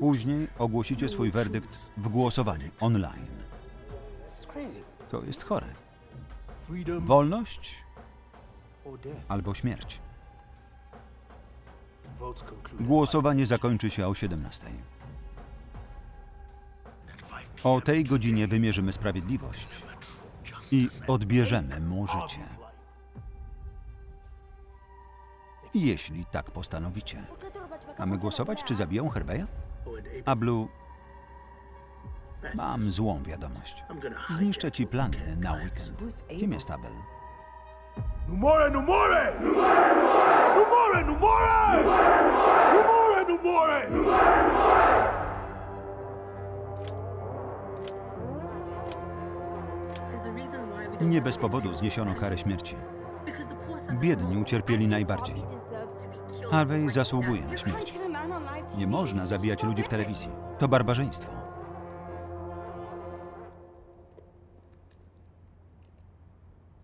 Później ogłosicie swój werdykt w głosowaniu online. To jest chore. Wolność albo śmierć. Głosowanie zakończy się o 17. O tej godzinie wymierzymy sprawiedliwość i odbierzemy mu życie. Jeśli tak postanowicie. Mamy głosować, czy zabiją Herbeja? Ablu, mam złą wiadomość. Zniszczę ci plany na weekend. Kim jest Abel? Numore, numore! Numore, numore! Numore, numore! Nie bez powodu zniesiono karę śmierci. Biedni ucierpieli najbardziej. Harvey zasługuje na śmierć. Nie można zabijać ludzi w telewizji. To barbarzyństwo.